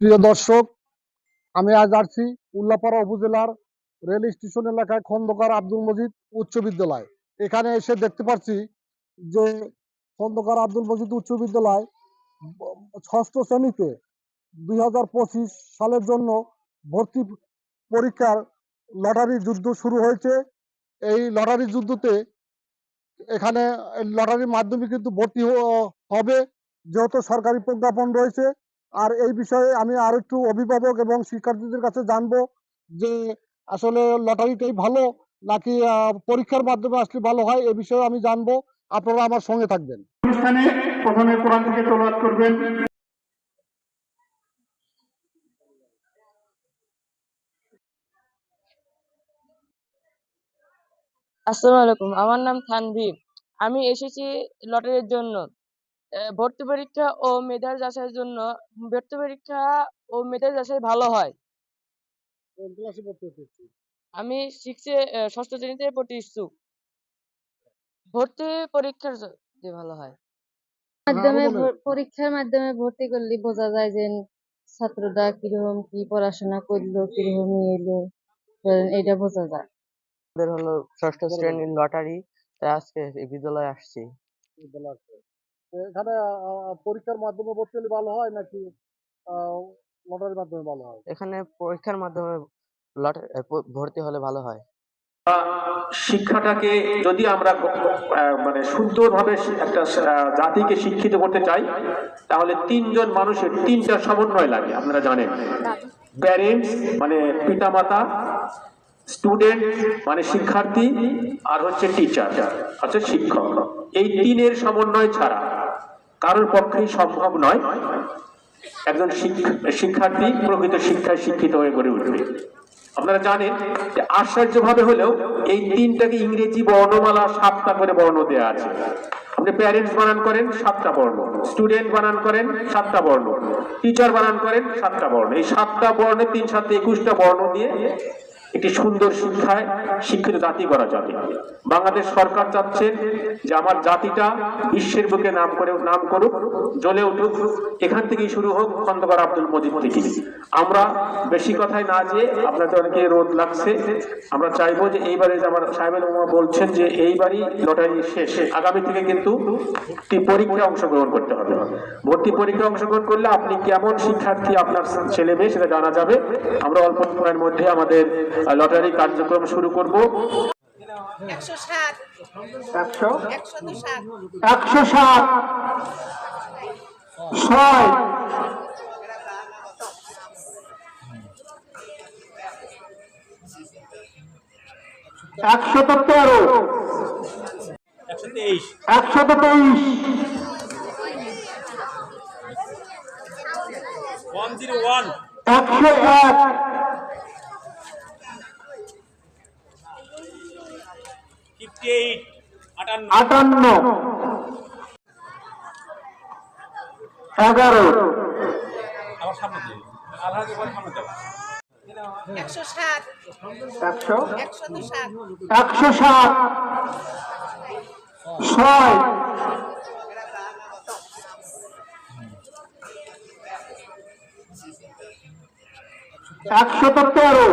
প্রিয় দর্শক, আমি আজ আসছি উল্লাপাড়া উপজেলার রেল স্টেশন এলাকায় খন্দকার আব্দুল মজিদ উচ্চ বিদ্যালয়। এখানে এসে দেখতে পাচ্ছি যে খন্দকার আব্দুল মজিদ উচ্চ বিদ্যালয় ষষ্ঠ শ্রেণীতে দুই হাজার পঁচিশ সালের জন্য ভর্তি পরীক্ষার লটারি যুদ্ধ শুরু হয়েছে। এই লটারি যুদ্ধতে এখানে লটারির মাধ্যমে কিন্তু ভর্তি হবে। যেহেতু সরকারি প্রজ্ঞাপন রয়েছে আর এই বিষয়ে আমি আর একটু অভিভাবক এবং শিক্ষার্থীদের কাছে জানব যে আসলে লটারিটাই ভালো নাকি আহ, পরীক্ষার মাধ্যমে আসলে ভালো হয় এ বিষয়ে আমি জানব। আপনারা আমার সঙ্গে থাকবেন। অনুষ্ঠানে প্রথমে কোরআন থেকে তোলাত করবেন। আসসালামু আলাইকুম আমার নাম তানভীর আমি এসেছি লটারির জন্য। ভর্তি পরীক্ষা ও মেধার যাচাইয়ের জন্য ভর্তি পরীক্ষা ও মেধার যাচাই ভালো হয়? আমি সিক্সে ষষ্ঠ শ্রেণীতে পড়তে ইচ্ছুক। ভর্তি পরীক্ষার যে ভালো হয়। মাধ্যমে পরীক্ষার মাধ্যমে ভর্তি করলে বোঝা যায় যে ছাত্রটা কীরকম কি পড়াশোনা করল কীরকম এলো এটা বোঝা যায়। আমাদের হলো ষষ্ঠ শ্রেণির লটারি তাই আজকে এই বিদ্যালয়ে আসছি। এখানে আহ, পরীক্ষার মাধ্যমে ভর্তি হলে ভালো হয় নাকি আহ, লটারির মাধ্যমে ভালো হয়? এখানে পরীক্ষার মাধ্যমে লটারি ভর্তি হলে ভালো হয়। শিক্ষাটাকে যদি আমরা মানে সুন্দরভাবে একটা জাতিকে শিক্ষিত করতে চাই তাহলে তিনজন মানুষের তিনটা সমন্বয় লাগে আপনারা জানেন। প্যারেন্টস মানে পিতামাতা স্টুডেন্ট মানে শিক্ষার্থী আর হচ্ছে টিচার হচ্ছে শিক্ষক। এই তিনের সমন্বয় ছাড়া কারোর পক্ষেই সম্ভব নয় একজন শিক- শিক্ষার্থী, প্রকৃত শিক্ষায় শিক্ষিত হয়ে গড়ে উঠবে। আপনারা জানেন যে আশ্চর্যভাবে হলেও এই তিনটাকে ইংরেজি বর্ণমালা সাতটা করে বর্ণ দেওয়া আছে। আপনি প্যারেন্টস বানান করেন, সাতটা বর্ণ। স্টুডেন্ট বানান করেন, সাতটা বর্ণ। টিচার বানান করেন, সাতটা বর্ণ। এই সাতটা বর্ণে তিন সাথে একুশটা বর্ণ দিয়ে একটি সুন্দর শিক্ষায় শিক্ষিত জাতি করা যাবে। বাংলাদেশ সরকার চাচ্ছেন যে আমার জাতিটা বিশ্বের বুকে নাম করে নাম করুক, জ্বলে উঠুক, এখান থেকেই শুরু হোক খন্দকার আব্দুল মজিদ থেকে আমরা বেশি কথায় না যেয়ে আপনাদের অনেকে রোদ লাগছে, আমরা চাইব যে এইবারে যে আমার সাহেবের মামা বলছেন যে এইবারই লটারি শেষ। আগামী থেকে কিন্তু একটি পরীক্ষায় অংশগ্রহণ করতে হবে। ভর্তি পরীক্ষায় অংশগ্রহণ করলে আপনি কেমন শিক্ষার্থী আপনার ছেলে মেয়ে সেটা জানা যাবে। আমরা অল্প সময়ের মধ্যে আমাদের লটারি কার্যক্রম শুরু করব। একশো সাত। ছয়। একশত তেরো। একশত তেইশ। একশো এক। আটান্ন। এগারো। একশো সাত। একশো? একশত সাত। একশো সাত। ছয়। একশত তেরো